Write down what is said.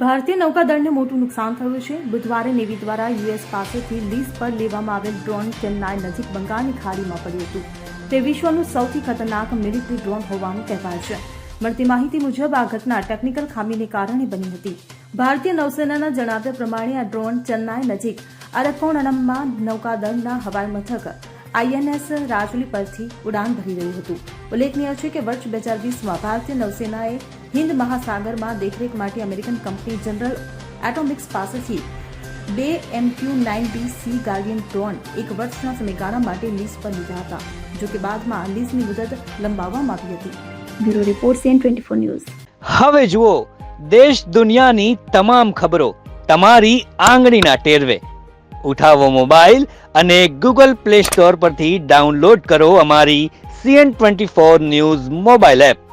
ભારતીય નૌકાદળને મોટું નુકસાન થયું છે. બુધવારે નેવી દ્વારા યુએસ પાસેથી લીઝ પર લેવામાં આવેલ ડ્રોન ચેન્નાઈ નજીક બંગાળની ખાડીમાં પડ્યું હતું. તે વિશ્વનું સૌથી ખતરનાક મિલિટરી ડ્રોન હોવાનું કહેવાય છે. મળતી માહિતી મુજબ, આ ઘટના ટેકનિકલ ખામીને કારણે બની હતી. ભારતીય નૌસેનાના જણાવ્યા પ્રમાણે આ ડ્રોન ચેન્નાઈ નજીક અરકોણમમાં નૌકાદળના હવાઈ મથક આઈએનએસ રાજુલી પરથી ઉડાન ભરી રહ્યું હતું. ઉલ્લેખનીય છે કે વર્ષ બે હજાર વીસમાં ભારતીય નૌસેનાએ હિન્દ મહાસાગરમાં દેખરેખ માટે અમેરિકન કંપની જનરલ એટોમિક્સ પાસેથી બે MQ nine B Sea Guardian drone એક વર્ષના સમયગાળા માટે લીઝ પર લીધા હતા જો કે બાદમાં લીઝની મુદત લંબાવવામાં આવી હતી. Bureau report CN twenty four news. હવે જુઓ દેશ દુનિયાની તમામ ખબરો તમારી આંગળીના ટેરવે. ઉઠાવો મોબાઈલ અને ગૂગલ પ્લે સ્ટોર પરથી ડાઉનલોડ કરો અમારી CN twenty four news mobile app.